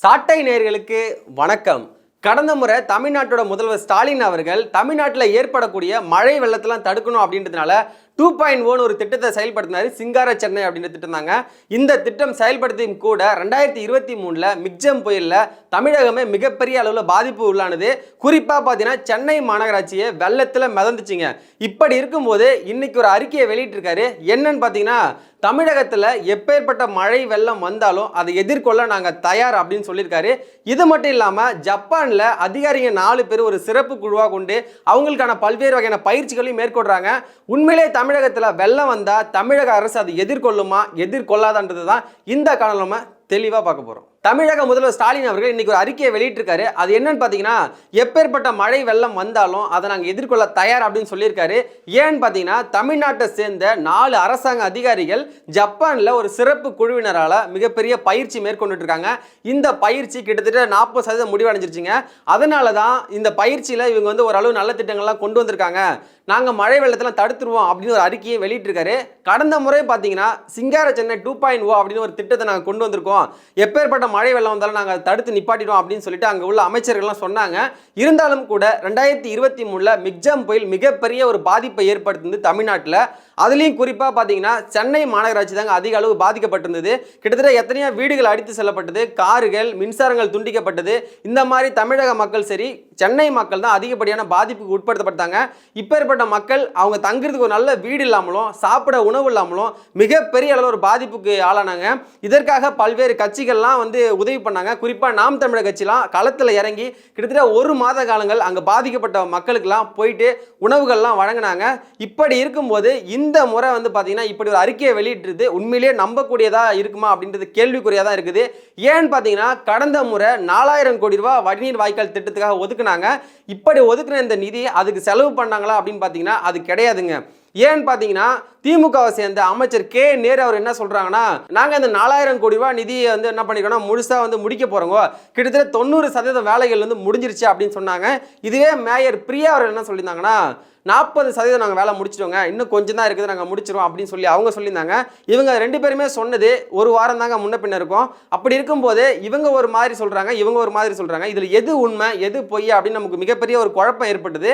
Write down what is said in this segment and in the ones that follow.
சாட்டை நேர்களுக்கு வணக்கம். கடந்த முறை தமிழ்நாட்டோட முதல்வர் ஸ்டாலின் அவர்கள் தமிழ்நாட்டில் ஏற்படக்கூடிய மழை வெள்ளத்தெல்லாம் தடுக்கணும் அப்படின்றதுனால டூ பாயிண்ட் ஓன் ஒரு திட்டத்தை செயல்படுத்தினார் சிங்கார சென்னை அப்படின்ற திட்டம் தாங்க இந்த திட்டம் செயல்படுத்தியும் கூட ரெண்டாயிரத்தி இருபத்தி மூணில் மிக்ஜம் புயலில் தமிழகமே மிகப்பெரிய அளவில் பாதிப்பு உள்ளானது. குறிப்பாக பார்த்தீங்கன்னா சென்னை மாநகராட்சியை வெள்ளத்தில் மிதந்துச்சுங்க. இப்படி இருக்கும்போது இன்னைக்கு ஒரு அறிக்கையை வெளியிட்டிருக்காரு. என்னன்னு பார்த்தீங்கன்னா தமிழகத்தில் எப்பேற்பட்ட மழை வெள்ளம் வந்தாலும் அதை எதிர்கொள்ள நாங்கள் தயார் அப்படின்னு சொல்லியிருக்காரு. இது மட்டும் இல்லாமல் ஜப்பானில் அதிகாரிங்க நாலு பேர் ஒரு சிறப்பு குழுவாக கொண்டு அவங்களுக்கான பல்வேறு வகையான பயிற்சிகளையும் மேற்கொள்கிறாங்க உண்மையிலே தமிழகத்தில் வெள்ளம் வந்தால் தமிழக அரசு அதை எதிர்கொள்ளுமா? எதிர்கொள்ளாதான்றது தான் இந்த காலம் நம்ம தெளிவாக பார்க்க போகிறோம் தமிழக முதல்வர் ஸ்டாலின் அவர்கள் இன்னைக்கு ஒரு அறிக்கையை வெளியிட்டிருக்காரு. அது என்னன்னு பார்த்தீங்கன்னா எப்பேற்பட்ட மழை வெள்ளம் வந்தாலும் அதை நாங்கள் எதிர்கொள்ள தயார் அப்படின்னு சொல்லியிருக்காரு. ஏன்னு பார்த்தீங்கன்னா தமிழ்நாட்டை சேர்ந்த நாலு அரசாங்க அதிகாரிகள் ஜப்பானில் ஒரு சிறப்பு குழுவினரால் மிகப்பெரிய பயிற்சி மேற்கொண்டுட்டு இருக்காங்க இந்த பயிற்சி கிட்டத்தட்ட நாற்பது சதவீதம் முடிவடைஞ்சிருச்சுங்க. அதனால தான் இந்த பயிற்சியில் இவங்க வந்து ஓரளவு நல்ல திட்டங்கள்லாம் கொண்டு வந்திருக்காங்க. நாங்கள் மழை வெள்ளத்தெல்லாம் தடுத்துருவோம் அப்படின்னு ஒரு அறிக்கையை வெளியிட்டிருக்காரு. கடந்த முறை பார்த்தீங்கன்னா Singara Chennai two point O oh அப்படின்னு ஒரு திட்டத்தை நாங்கள் கொண்டு வந்திருக்கோம். எப்பேற்பட்ட மழை வெள்ளம் வந்தாலும் நாங்கள் அதை தடுத்து நிப்பாட்டிடுவோம் அப்படின்னு சொல்லிட்டு அங்கே உள்ள அமைச்சர்கள்லாம் சொன்னாங்க. இருந்தாலும் கூட ரெண்டாயிரத்தி இருபத்தி மூணில் மிக்ஜாம் புயல் மிகப்பெரிய ஒரு பாதிப்பை ஏற்படுத்தினது தமிழ்நாட்டில். அதுலேயும் குறிப்பாக பார்த்தீங்கன்னா சென்னை மாநகராட்சி தாங்க அதிக அளவு பாதிக்கப்பட்டிருந்தது. கிட்டத்தட்ட எத்தனையோ வீடுகள் அடித்து செல்லப்பட்டது. கார்கள் மின்சாரங்கள் துண்டிக்கப்பட்டது. இந்த மாதிரி தமிழக மக்கள் சரி சென்னை மக்கள் தான் அதிகப்படியான பாதிப்புக்கு உட்படுத்தப்பட்டாங்க. இப்பேற்பட்ட மக்கள் அவங்க தங்குறதுக்கு ஒரு நல்ல வீடு இல்லாமலும் சாப்பிட உணவு இல்லாமலும் மிகப்பெரிய அளவில் ஒரு பாதிப்புக்கு ஆளானாங்க. இதற்காக பல்வேறு கட்சிகள்லாம் வந்து உதவி பண்ணாங்க. குறிப்பாக நாம் தமிழர் கட்சிலாம் களத்தில் இறங்கி கிட்டத்தட்ட ஒரு மாத காலங்கள் அங்கே பாதிக்கப்பட்ட மக்களுக்கெல்லாம் போயிட்டு உணவுகள்லாம் வழங்கினாங்க. இப்படி இருக்கும்போது இந்த முறை வந்து பார்த்திங்கன்னா இப்படி ஒரு அறிக்கையை வெளியிட்டுருது. உண்மையிலேயே நம்பக்கூடியதாக இருக்குமா அப்படின்றது கேள்விக்குறியாக தான் இருக்குது. ஏன்னு பார்த்தீங்கன்னா கடந்த முறை நாலாயிரம் கோடி ரூபா வடிநீர் வாய்க்கால் திட்டத்துக்காக ஒதுக்குனாங்க. இப்படி ஒதுக்குன இந்த நிதி அதுக்கு செலவு பண்ணாங்களா அப்படின்னு பார்த்தீங்கன்னா அது கிடையாதுங்க. ஏன்னு பார்த்தீங்கன்னா திமுகவை சேர்ந்த அமைச்சர் கே. நேரு அவர் என்ன சொல்கிறாங்கன்னா நாங்கள் இந்த நாலாயிரம் கோடி ரூபாய் நிதியை வந்து என்ன பண்ணிக்கோன்னா முழுசாக வந்து முடிக்க போகிறோங்கோ கிட்டத்தட்ட தொண்ணூறு சதவீதம் வேலைகள் வந்து முடிஞ்சிருச்சு அப்படின்னு சொன்னாங்க. இதுவே மேயர் பிரியா அவர் என்ன சொல்லியிருந்தாங்கன்னா நாற்பது சதவீதம் நாங்கள் வேலை முடிச்சிட்டோங்க. இன்னும் கொஞ்சம் தான் இருக்குது நாங்கள் முடிச்சிருவோம் அப்படின்னு சொல்லி அவங்க சொல்லியிருந்தாங்க. இவங்க ரெண்டு பேருமே சொன்னது ஒரு வாரம் தாங்க முன்ன பின்ன இருக்கும். அப்படி இருக்கும்போது இவங்க ஒரு மாதிரி சொல்கிறாங்க இவங்க ஒரு மாதிரி சொல்கிறாங்க இதில் எது உண்மை எது பொய் அப்படின்னு நமக்கு மிகப்பெரிய ஒரு குழப்பம் ஏற்பட்டது.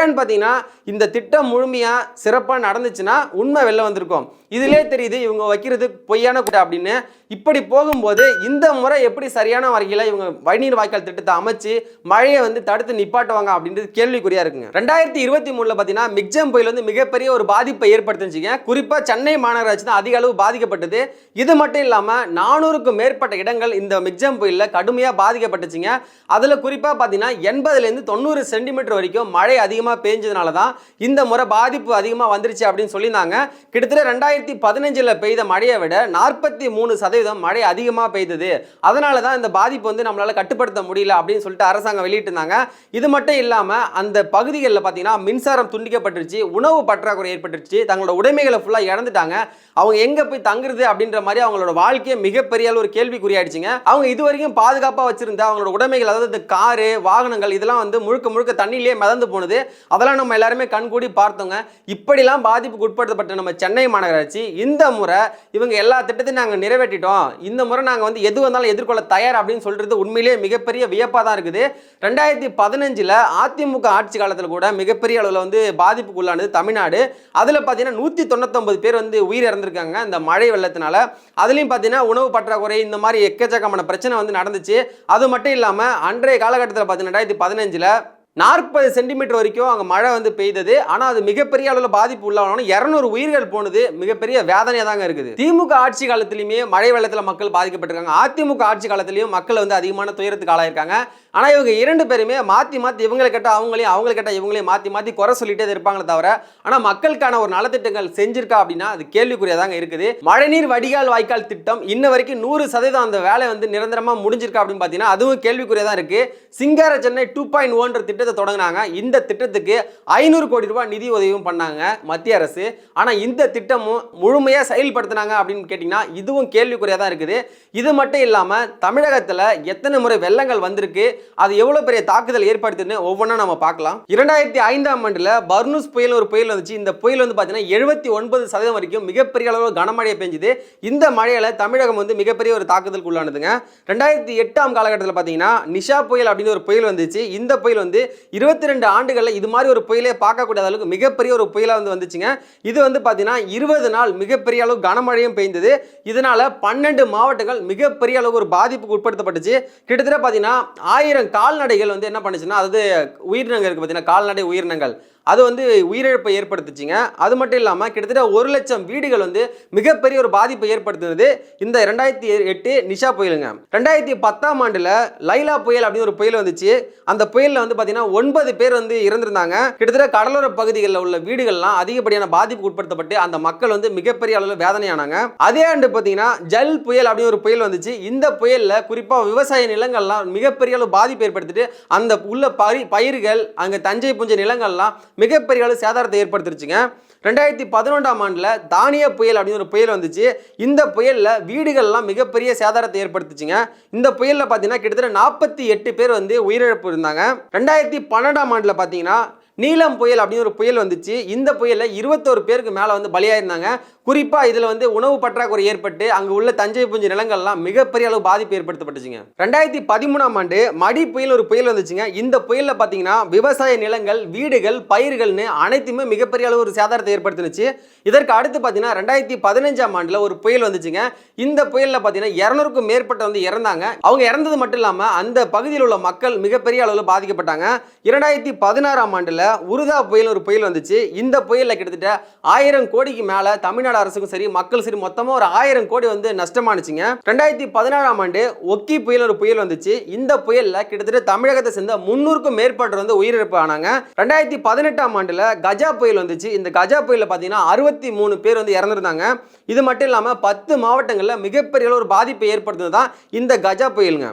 ஏன்னு பார்த்தீங்கன்னா இந்த திட்டம் முழுமையாக சிறப்பாக நடந்துச்சுன்னா உண்மை வெளில வந்திருக்கும். இதிலே தெரியுது இவங்க வைக்கிறது பொய்யான கூட்டம் அப்படின்னு. இப்படி போகும்போது இந்த முறை எப்படி சரியான வகையில் இவங்க வழிநீர் வாய்க்கால் திட்டத்தை அமைச்சு மழையை வந்து தடுத்து நிப்பாட்டுவாங்க அப்படின்றது கேள்விக்குறியாக இருக்குங்க. ரெண்டாயிரத்தி இருபத்தி மூணு மூணுல பார்த்தீங்கன்னா மிக்ஜம் புயல் வந்து மிகப்பெரிய ஒரு பாதிப்பை ஏற்படுத்துச்சுங்க குறிப்பாக சென்னை மாநகராட்சி தான் அதிக அளவு பாதிக்கப்பட்டது. இது மட்டும் இல்லாமல் நானூறுக்கும் மேற்பட்ட இடங்கள் இந்த மிக்ஜம் புயலில் கடுமையாக பாதிக்கப்பட்டுச்சுங்க. அதில் குறிப்பாக பார்த்தீங்கன்னா எண்பதுலேருந்து தொண்ணூறு சென்டிமீட்டர் வரைக்கும் மழை அதிகமாக பெஞ்சதுனால தான் இந்த முறை பாதிப்பு அதிகமாக வந்துருச்சு அப்படின்னு சொல்லியிருந்தாங்க. கிட்டத்தட்ட ரெண்டாயிரத்தி பதினஞ்சில் பெய்த மழையை விட நாற்பத்தி மூணு சதவீதம் மழை அதிகமாக பெய்தது. அதனால தான் இந்த பாதிப்பு வந்து நம்மளால் கட்டுப்படுத்த முடியல அப்படின்னு சொல்லிட்டு அரசாங்கம் வெளியிட்டிருந்தாங்க. இது மட்டும் இல்லாமல் அந்த பகுதிகளில் பார்த்தீங்கன்னா மின்சார மின்சாரம் துண்டிக்கப்பட்டுருச்சு உணவு பற்றாக்குறை ஏற்பட்டுருச்சு தங்களோட உடைமைகளை ஃபுல்லாக இழந்துட்டாங்க. அவங்க எங்கே போய் தங்குறது அப்படின்ற மாதிரி அவங்களோட வாழ்க்கையை மிகப்பெரிய ஒரு கேள்விக்குறியாயிடுச்சுங்க. அவங்க இது வரைக்கும் பாதுகாப்பாக வச்சிருந்த அவங்களோட உடைமைகள் அதாவது காரு வாகனங்கள் இதெல்லாம் வந்து முழுக்க முழுக்க தண்ணியிலே மிதந்து போனது. அதெல்லாம் நம்ம எல்லாருமே கண்கூடி பார்த்தோங்க. இப்படிலாம் பாதிப்புக்கு உட்படுத்தப்பட்ட நம்ம சென்னை மாநகராட்சி இந்த முறை இவங்க எல்லா திட்டத்தையும் நாங்கள் நிறைவேற்றிட்டோம். இந்த முறை நாங்கள் வந்து எது வந்தாலும் எதிர்கொள்ள தயார் அப்படின்னு சொல்றது உண்மையிலேயே மிகப்பெரிய வியப்பாக தான் இருக்குது. ரெண்டாயிரத்தி பதினஞ்சில் அதிமுக ஆட்சி காலத்தில் கூட மிகப்பெரிய அளவில் வந்து வந்து பாதிப்புக்குள்ளானது தமிழ்நாடு. அதில் பார்த்தீங்கன்னா நூற்றி தொண்ணூத்தொம்பது பேர் வந்து உயிர் இறந்திருக்காங்க இந்த மழை வெள்ளத்தினால. அதுலேயும் பார்த்தீங்கன்னா உணவு பற்றாக்குறை இந்த மாதிரி எக்கச்சக்கமான பிரச்சனை வந்து நடந்துச்சு. அது மட்டும் இல்லாமல் அன்றைய காலகட்டத்தில் பார்த்தீங்கன்னா ரெண்டாயிரத்தி பதினஞ்சில் நாற்பது சென்டிமீட்டர் வரைக்கும் அங்கே மழை வந்து பெய்தது. ஆனால் அது மிகப்பெரிய அளவில் பாதிப்பு உள்ளவனாலும் இரநூறு உயிர்கள் போனது மிகப்பெரிய வேதனையாக தாங்க இருக்குது. திமுக ஆட்சி காலத்திலையுமே மழை வெள்ளத்தில் மக்கள் பாதிக்கப்பட்டிருக்காங்க. அதிமுக ஆட்சி காலத்திலையும் மக்கள் வந்து அதிகமான துயரத்துக்கு ஆளாயிருக்காங்க. ஆனால் இவங்க இரண்டு பேருமே மாற்றி மாற்றி இவங்களை கேட்டால் அவங்களையும் அவங்களை கேட்டால் இவங்களையும் மாற்றி மாற்றி குறை சொல்லிட்டே தான் இருப்பாங்களே தவிர ஆனால் மக்களுக்கான ஒரு நலத்திட்டங்கள் செஞ்சிருக்கா அப்படின்னா அது கேள்விக்குறியதாங்க இருக்குது. மழைநீர் வடிகால் வாய்க்கால் திட்டம் இன்ன வரைக்கும் நூறு சதவீதம் அந்த வேலை வந்து நிரந்தரமாக முடிஞ்சிருக்கா அப்படின்னு பார்த்தீங்கன்னா அதுவும் கேள்விக்குறியதாக இருக்குது சிங்கார சென்னை டூ பாயிண்ட் ஒன்ற திட்டம் திட்டத்தை தொடங்கினாங்க. இந்த திட்டத்துக்கு ஐநூறு கோடி ரூபாய் நிதி உதவியும் பண்ணாங்க மத்திய அரசு. ஆனால் இந்த திட்டமும் முழுமையாக செயல்படுத்தினாங்க அப்படின்னு கேட்டிங்கன்னா இதுவும் கேள்விக்குறியாக தான் இருக்குது. இது மட்டும் இல்லாமல் தமிழகத்தில் எத்தனை முறை வெள்ளங்கள் வந்திருக்கு அது எவ்வளோ பெரிய தாக்குதல் ஏற்படுத்துன்னு ஒவ்வொன்றா நம்ம பார்க்கலாம். இரண்டாயிரத்தி ஐந்தாம் ஆண்டில் பர்னூஸ் புயல் ஒரு புயல் வந்துச்சு. இந்த புயல் வந்து பார்த்தீங்கன்னா எழுபத்தி ஒன்பது சதவீதம் வரைக்கும் மிகப்பெரிய அளவு கனமழையை பெஞ்சுது. இந்த மழையில் தமிழகம் வந்து மிகப்பெரிய ஒரு தாக்குதலுக்கு உள்ளானதுங்க. ரெண்டாயிரத்தி எட்டாம் காலகட்டத்தில் பார்த்தீங்கன்னா நிஷா புயல் அப்படின்னு ஒரு புயல் வந்துச்சு. இந்த புயல் வந்து இருபத்தி ரெண்டு ஆண்டுகளில் இது மாதிரி ஒரு புயலே பார்க்கக்கூடிய அளவுக்கு மிகப்பெரிய ஒரு புயலாக வந்து வந்துச்சுங்க. இது வந்து பார்த்தீங்கன்னா இருபது நாள் மிகப்பெரிய அளவு கனமழையும் பெய்ந்தது. இதனால் பன்னெண்டு மாவட்டங்கள் மிகப்பெரிய அளவு ஒரு பாதிப்புக்கு உட்படுத்தப்பட்டுச்சு. கிட்டத்தட்ட பார்த்தீங்கன்னா ஆயிரம் கால்நடைகள் வந்து என்ன பண்ணுச்சுன்னா அதாவது உயிரினங்கள் இருக்குது பார்த்தீங்கன்னா கால்நடை உயிரினங்கள். அது வந்து உயிரிழப்பை ஏற்படுத்துச்சுங்க. அது மட்டும் இல்லாமல் கிட்டத்தட்ட ஒரு லட்சம் வீடுகள் வந்து மிகப்பெரிய ஒரு பாதிப்பை ஏற்படுத்தினது இந்த ரெண்டாயிரத்தி எட்டு நிஷா புயலுங்க. ரெண்டாயிரத்தி பத்தாம் ஆண்டில் லைலா புயல் அப்படின்னு ஒரு புயல் வந்துச்சு. அந்த புயலில் வந்து பார்த்தீங்கன்னா ஒன்பது பேர் வந்து இறந்திருந்தாங்க. கிட்டத்தட்ட கடலோர பகுதிகளில் உள்ள வீடுகள்லாம் அதிகப்படியான பாதிப்புக்கு உட்படுத்தப்பட்டு அந்த மக்கள் வந்து மிகப்பெரிய அளவில் வேதனையானாங்க. அதே ஆண்டு பார்த்தீங்கன்னா ஜல் புயல் அப்படின்னு ஒரு புயல் வந்துச்சு. இந்த புயலில் குறிப்பாக விவசாய நிலங்கள்லாம் மிகப்பெரிய அளவு பாதிப்பு ஏற்படுத்திட்டு அந்த உள்ள பயிர் பயிர்கள் அங்கே தஞ்சை புஞ்ச நிலங்கள்லாம் மிகப்பெரிய அளவு சேதாரத்தை ஏற்படுத்திருச்சுங்க. ரெண்டாயிரத்தி பதினொன்றாம் ஆண்டில் தானிய புயல் அப்படின்னு ஒரு புயல் வந்துச்சு. இந்த புயலில் வீடுகள்லாம் மிகப்பெரிய சேதாரத்தை ஏற்படுத்துச்சுங்க. இந்த புயலில் பார்த்தீங்கன்னா கிட்டத்தட்ட நாற்பத்தி எட்டு பேர் வந்து உயிரிழப்பு இருந்தாங்க. ரெண்டாயிரத்தி பன்னெண்டாம் ஆண்டில் பார்த்தீங்கன்னா நீலம் புயல் அப்படின்னு ஒரு புயல் வந்துச்சு. இந்த புயலில் இருபத்தோரு பேருக்கு மேலே வந்து பலியாயிருந்தாங்க. குறிப்பாக இதில் வந்து உணவு பற்றாக்குறை ஏற்பட்டு அங்கே உள்ள தஞ்சை புஞ்சு நிலங்கள்லாம் மிகப்பெரிய அளவு பாதிப்பு ஏற்படுத்தப்பட்டுச்சுங்க. ரெண்டாயிரத்தி பதிமூணாம் ஆண்டு மடி புயல் ஒரு புயல் வந்துச்சுங்க. இந்த புயலில் பார்த்தீங்கன்னா விவசாய நிலங்கள் வீடுகள் பயிர்கள்னு அனைத்துமே மிகப்பெரிய அளவு ஒரு சேதாரத்தை ஏற்படுத்தினுச்சு. இதற்கு அடுத்து பார்த்தீங்கன்னா ரெண்டாயிரத்தி பதினஞ்சாம் ஆண்டில் ஒரு புயல் வந்துச்சுங்க. இந்த புயலில் பார்த்தீங்கன்னா இரநூறுக்கும் மேற்பட்ட வந்து இறந்தாங்க. அவங்க இறந்தது மட்டும் இல்லாமல் அந்த பகுதியில் உள்ள மக்கள் மிகப்பெரிய அளவில் பாதிக்கப்பட்டாங்க. இரண்டாயிரத்தி பதினாறாம் ஆண்டில் உருதா புயல் ஒரு புயல் வந்துச்சு. இந்த புயலில் கிட்டத்தட்ட ஆயிரம் கோடிக்கு மேலே தமிழ்நாடு அரசுக்கும் சரி மக்கள் சரி மொத்தமாக ஒரு ஆயிரம் கோடி வந்து நஷ்டமானுச்சுங்க. ரெண்டாயிரத்தி பதினாறாம் ஆண்டு ஒக்கி புயல் ஒரு புயல் வந்துச்சு. இந்த புயலில் கிட்டத்தட்ட தமிழகத்தை சேர்ந்த முன்னூறுக்கும் மேற்பட்டவர் வந்து உயிரிழப்பு ஆனாங்க. ரெண்டாயிரத்தி பதினெட்டாம் ஆண்டில் கஜா புயல் வந்துச்சு. இந்த கஜா புயலில் பார்த்தீங்கன்னா அறுபத்தி மூணு பேர் வந்து இறந்துருந்தாங்க. இது மட்டும் இல்லாமல் பத்து மாவட்டங்களில் மிகப்பெரிய ஒரு பாதிப்பை ஏற்படுத்தினது தான் இந்த கஜா புயலுங்க.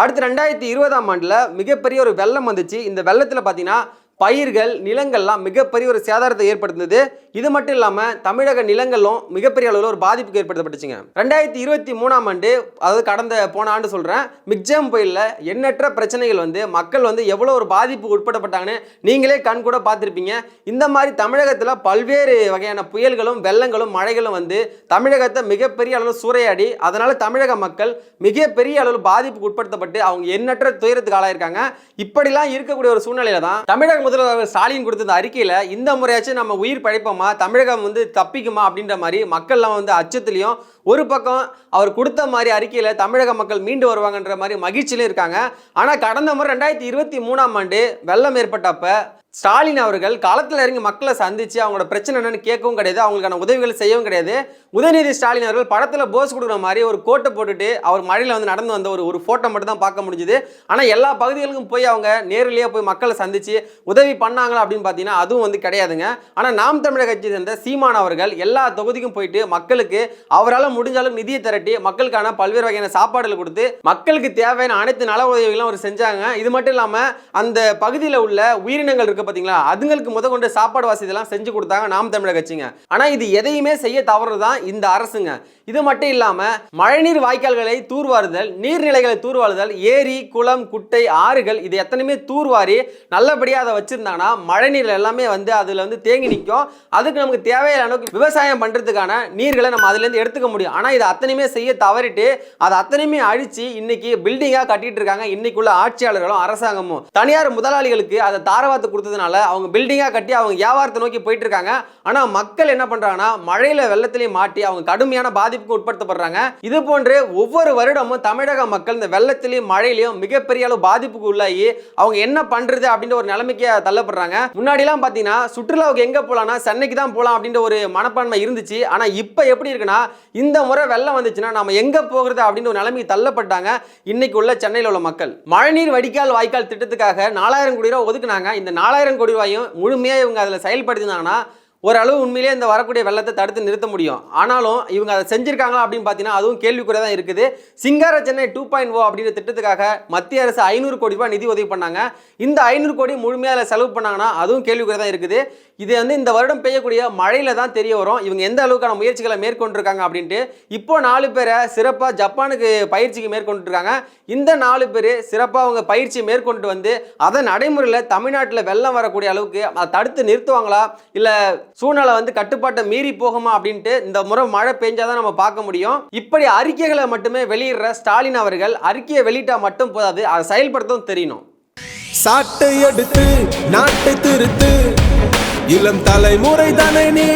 அடுத்து ரெண்டாயிரத்தி இருபதாம் ஆண்டில் மிகப்பெரிய ஒரு வெள்ளம் வந்துச்சு. இந்த வெள்ளத்தில் பார்த்தீங்கன்னா பயிர்கள் நிலங்கள்லாம் மிகப்பெரிய ஒரு சேதாரத்தை ஏற்படுத்தினது. இது மட்டும் இல்லாமல் தமிழக நிலங்களும் மிகப்பெரிய அளவில் ஒரு பாதிப்புக்கு ஏற்படுத்தப்பட்டுச்சுங்க. ரெண்டாயிரத்தி இருபத்தி மூணாம் ஆண்டு அதாவது கடந்த போன ஆண்டு சொல்கிறேன் மிக்ஜாம் புயலில் எண்ணற்ற பிரச்சனைகள் வந்து மக்கள் வந்து எவ்வளோ ஒரு பாதிப்புக்கு உட்படப்பட்டாங்கன்னு நீங்களே கண் கூட பார்த்துருப்பீங்க. இந்த மாதிரி தமிழகத்தில் பல்வேறு வகையான புயல்களும் வெள்ளங்களும் மழைகளும் வந்து தமிழகத்தை மிகப்பெரிய அளவில் சூறையாடி அதனால் தமிழக மக்கள் மிகப்பெரிய அளவில் பாதிப்புக்கு உட்படுத்தப்பட்டு அவங்க எண்ணற்ற துயரத்துக்கு ஆளாயிருக்காங்க. இப்படிலாம் இருக்கக்கூடிய ஒரு சூழ்நிலையில தான் தமிழக முதல்வர் ஸ்டாலின் கொடுத்த அறிக்கையில் இந்த முறையாச்சும் நம்ம உயிர் பழைப்போமா? தமிழகம் வந்து தப்பிக்குமா? அப்படின்ற மாதிரி மக்கள்லாம் வந்து அச்சத்துலையும் ஒரு பக்கம் அவர் கொடுத்த மாதிரி அறிக்கையில் தமிழக மக்கள் மீண்டு வருவாங்கன்ற மாதிரி மகிழ்ச்சியிலும் இருக்காங்க. ஆனால் கடந்த முறை ரெண்டாயிரத்தி இருபத்தி மூணாம் ஆண்டு வெள்ளம் ஏற்பட்டப்போ ஸ்டாலின் அவர்கள் களத்தில் இறங்கி மக்களை சந்திச்சு அவங்களோட பிரச்சனை என்னன்னு கேட்கவும் கிடையாது அவங்களுக்கான உதவிகள் செய்யவும் கிடையாது. உதயநிதி ஸ்டாலின் அவர்கள் படத்தில் போஸ் கொடுக்குற மாதிரி ஒரு கோட்டை போட்டுட்டு அவர் மழையில் வந்து நடந்து வந்த ஒரு ஒரு ஃபோட்டோ மட்டும் தான் பார்க்க முடிஞ்சுது. ஆனால் எல்லா பகுதிகளுக்கும் போய் அவங்க நேரிலேயே போய் மக்களை சந்திச்சு உதவி பண்ணாங்களா அப்படின்னு பார்த்தீங்கன்னா அதுவும் வந்து கிடையாதுங்க. ஆனால் நாம் தமிழக கட்சி சேர்ந்த சீமான் அவர்கள் எல்லா தொகுதிக்கும் போயிட்டு மக்களுக்கு அவரால் முடிஞ்சாலும் நிதியை திரட்டி மக்களுக்கான பல்வேறு வகையான சாப்பாடுகள் கொடுத்து மக்களுக்கு தேவையான அனைத்து நல உதவிகளும் அவர் செஞ்சாங்க. இது மட்டும் இல்லாமல் அந்த பகுதியில் உள்ள உயிரினங்கள் இருக்கு பார்த்தீங்களா அதுங்களுக்கு முத கொண்டு சாப்பாடு வசதி எல்லாம் செஞ்சு கொடுத்தாங்க நாம் தமிழக கட்சிங்க. ஆனால் இது எதையுமே செய்ய தவறு தான் இந்த அரசுங்க. இது மட்டும் இல்லாமல் மழைநீர் வாய்க்கால்களை தூர்வாருதல் நீர்நிலைகளை தூர்வாருதல் ஏரி குளம் குட்டை ஆறுகள் இது எத்தனையுமே தூர்வாரி நல்லபடியாக அதை வச்சுருந்தாங்கன்னா மழைநீர் எல்லாமே வந்து அதில் வந்து தேங்கி நிற்கும். அதுக்கு நமக்கு தேவையான அளவுக்கு விவசாயம் பண்ணுறதுக்கான நீர்களை நம்ம அதுலேருந்து எடுத்துக்க முடியும். ஆனால் இது அத்தனையுமே செய்ய தவறிட்டு அதை அத்தனையுமே அழிச்சு இன்னைக்கு பில்டிங்காக கட்டிட்டு இருக்காங்க. இன்னைக்குள்ள ஆட்சியாளர்களும் அரசாங்கமும். தனியார் முதலாளிகளுக்கு அதை தாரவாத்து கொடுத்து கொடுத்ததுனால அவங்க பில்டிங்காக கட்டி அவங்க வியாபாரத்தை நோக்கி போயிட்டு இருக்காங்க ஆனால் மக்கள் என்ன பண்ணுறாங்கன்னா மழையில வெள்ளத்திலையும் மாட்டி அவங்க கடுமையான பாதிப்புக்கு உட்படுத்தப்படுறாங்க. இது போன்று ஒவ்வொரு வருடமும் தமிழக மக்கள் இந்த வெள்ளத்திலையும் மழையிலையும் மிகப்பெரிய அளவு பாதிப்புக்கு உள்ளாகி அவங்க என்ன பண்றது அப்படின்ற ஒரு நிலைமைக்கு தள்ளப்படுறாங்க. முன்னாடிலாம் பார்த்தீங்கன்னா சுற்றுலாவுக்கு எங்கே போகலாம்னா சென்னைக்கு தான் போகலாம் அப்படின்ற ஒரு மனப்பான்மை இருந்துச்சு. ஆனால் இப்போ எப்படி இருக்குன்னா இந்த முறை வெள்ளம் வந்துச்சுன்னா நம்ம எங்கே போகிறது அப்படின்ற ஒரு நிலைமைக்கு தள்ளப்பட்டாங்க. இன்னைக்கு உள்ள சென்னையில் உள்ள மக்கள். மழைநீர் வடிகால் வாய்க்கால் திட்டத்துக்காக நாலாயிரம் கோடி ரூபா ஒதுக்குனாங்க. இந்த நாலாயிரம் கோடி ரூபாயும் முழுமையாக இவங்க அதில் செயல்படுத்தினாங்கன்னா ஓரளவு உண்மையிலேயே இந்த வரக்கூடிய வெள்ளத்தை தடுத்து நிறுத்த முடியும். ஆனாலும் இவங்க அதை செஞ்சிருக்காங்களா அப்படின்னு பார்த்தீங்கன்னா அதுவும் கேள்விக்குறை தான் இருக்குது. சிங்கார சென்னை டூ பாயிண்ட் ஓ அப்படின்ற திட்டத்துக்காக மத்திய அரசு ஐநூறு கோடி ரூபாய் நிதி உதவி பண்ணாங்க. இந்த ஐநூறு கோடி முழுமையாக செலவு பண்ணாங்கன்னா அதுவும் கேள்விக்குறை தான் இருக்குது. இது வந்து இந்த வருடம் பெய்யக்கூடிய மழையில தான் தெரிய வரும். இவங்க எந்த அளவுக்கான முயற்சிகளை மேற்கொண்டிருக்காங்க அப்படின்ட்டு இப்போ நாலு பேரை சிறப்பாக ஜப்பானுக்கு பயிற்சிக்கு மேற்கொண்டுருக்காங்க. இந்த நாலு பேர் சிறப்பாக அவங்க பயிற்சியை மேற்கொண்டு வந்து அதை நடைமுறையில் தமிழ்நாட்டில் வெள்ளம் வரக்கூடிய அளவுக்கு அதை தடுத்து நிறுத்துவாங்களா? இல்லை சூழ்நிலை வந்து கட்டுப்பாட்டை மீறி போகுமா அப்படின்ட்டு இந்த முறை மழை பெஞ்சாதான் நம்ம பார்க்க முடியும். இப்படி அறிக்கைகளை மட்டுமே வெளியிடுற ஸ்டாலின் அவர்கள் அறிக்கையை வெளியிட்டா மட்டும் போதாது அதை செயல்படுத்தவும் தெரியணும். சாட்டை எடுத்து நாட்டை திருத்து. இளம் தலைமுறை தானே நீ